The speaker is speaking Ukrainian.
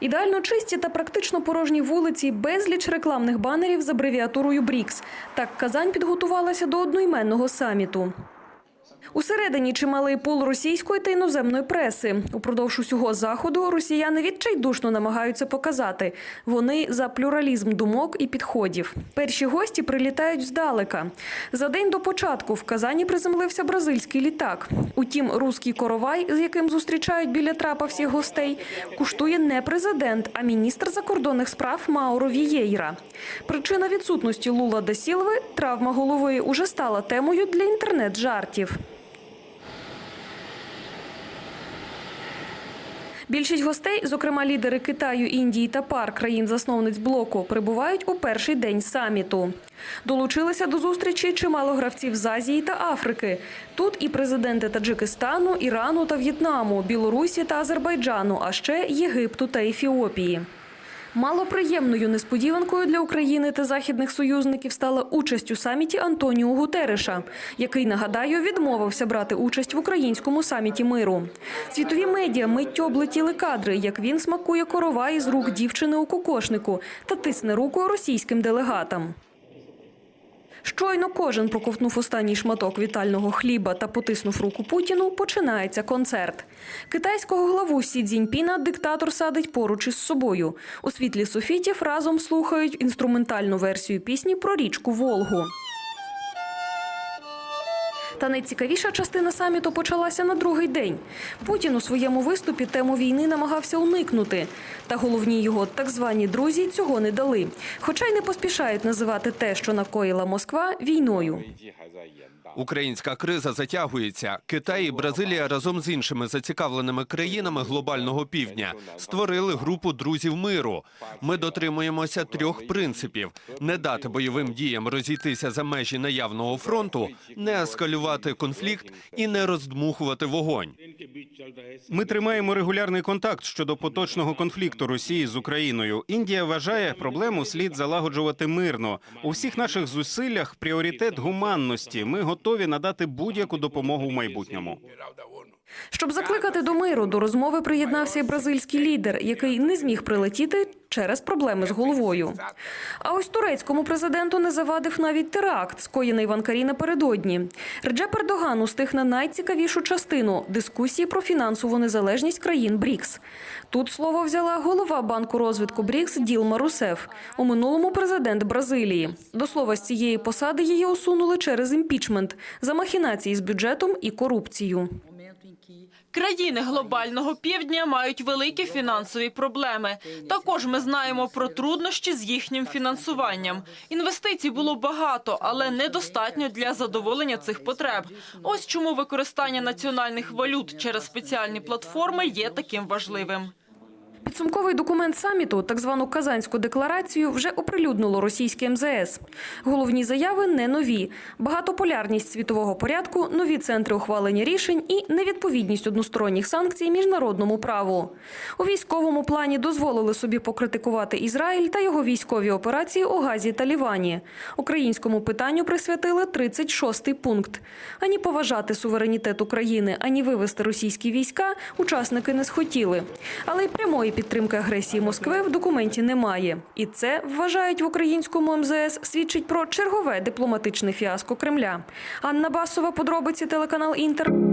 Ідеально чисті та практично порожні вулиці, безліч рекламних банерів з абревіатурою БРІКС. Так Казань підготувалася до одноіменного саміту. Усередині чималий пул російської та іноземної преси. Упродовж усього заходу росіяни відчайдушно намагаються показати. Вони за плюралізм думок і підходів. Перші гості прилітають здалека. За день до початку в Казані приземлився бразильський літак. Утім, руський коровай, з яким зустрічають біля трапа всіх гостей, куштує не президент, а міністр закордонних справ Мауро Вієйра. Причина відсутності Лула да Сілви – травма голови уже стала темою для інтернет-жартів. Більшість гостей, зокрема лідери Китаю, Індії та пар країн-засновниць блоку, прибувають у перший день саміту. Долучилися до зустрічі чимало гравців з Азії та Африки. Тут і президенти Таджикистану, Ірану та В'єтнаму, Білорусі та Азербайджану, а ще Єгипту та Ефіопії. Малоприємною несподіванкою для України та західних союзників стала участь у саміті Антоніо Гутереша, який, нагадаю, відмовився брати участь в українському саміті миру. Світові медіа миттю облетіли кадри, як він смакує корова із рук дівчини у кокошнику та тисне руку російським делегатам. Щойно кожен проковтнув останній шматок вітального хліба та потиснув руку Путіну, починається концерт. Китайського главу Сі Цзіньпіна диктатор садить поруч із собою. У світлі софітів разом слухають інструментальну версію пісні про річку Волгу. Та найцікавіша частина саміту почалася на другий день. Путін у своєму виступі тему війни намагався уникнути. Та головні його так звані друзі цього не дали. Хоча й не поспішають називати те, що накоїла Москва, війною. Українська криза затягується. Китай і Бразилія разом з іншими зацікавленими країнами глобального півдня створили групу друзів миру. Ми дотримуємося трьох принципів: не дати бойовим діям розійтися за межі наявного фронту, не ескалювати конфлікт і не роздмухувати вогонь. Ми тримаємо регулярний контакт щодо поточного конфлікту Росії з Україною. Індія вважає, проблему слід залагоджувати мирно. У всіх наших зусиллях пріоритет гуманності. Ми готові надати будь-яку допомогу в майбутньому. Щоб закликати до миру, до розмови приєднався і бразильський лідер, який не зміг прилетіти через проблеми з головою. А ось турецькому президенту не завадив навіть теракт, скоєний в Анкарі напередодні. Реджеп Ердоган устиг на найцікавішу частину дискусії про фінансову незалежність країн БРІКС. Тут слово взяла голова банку розвитку БРІКС Ділма Русеф, у минулому президент Бразилії. До слова, з цієї посади її усунули через імпічмент за махінації з бюджетом і корупцію. Країни глобального півдня мають великі фінансові проблеми. Також ми знаємо про труднощі з їхнім фінансуванням. Інвестицій було багато, але недостатньо для задоволення цих потреб. Ось чому використання національних валют через спеціальні платформи є таким важливим. Підсумковий документ саміту, так звану Казанську декларацію, вже оприлюднило російське МЗС. Головні заяви не нові: багатополярність світового порядку, нові центри ухвалення рішень і невідповідність односторонніх санкцій міжнародному праву. У військовому плані дозволили собі покритикувати Ізраїль та його військові операції у Газі та Лівані. Українському питанню присвятили 36-й пункт. Ані поважати суверенітет України, ані вивести російські війська учасники не схотіли. Але й прямої підтримки агресії Москви в документі немає. І це, вважають в українському МЗС, свідчить про чергове дипломатичне фіаско Кремля. Анна Басова, подробиці телеканал Інтер.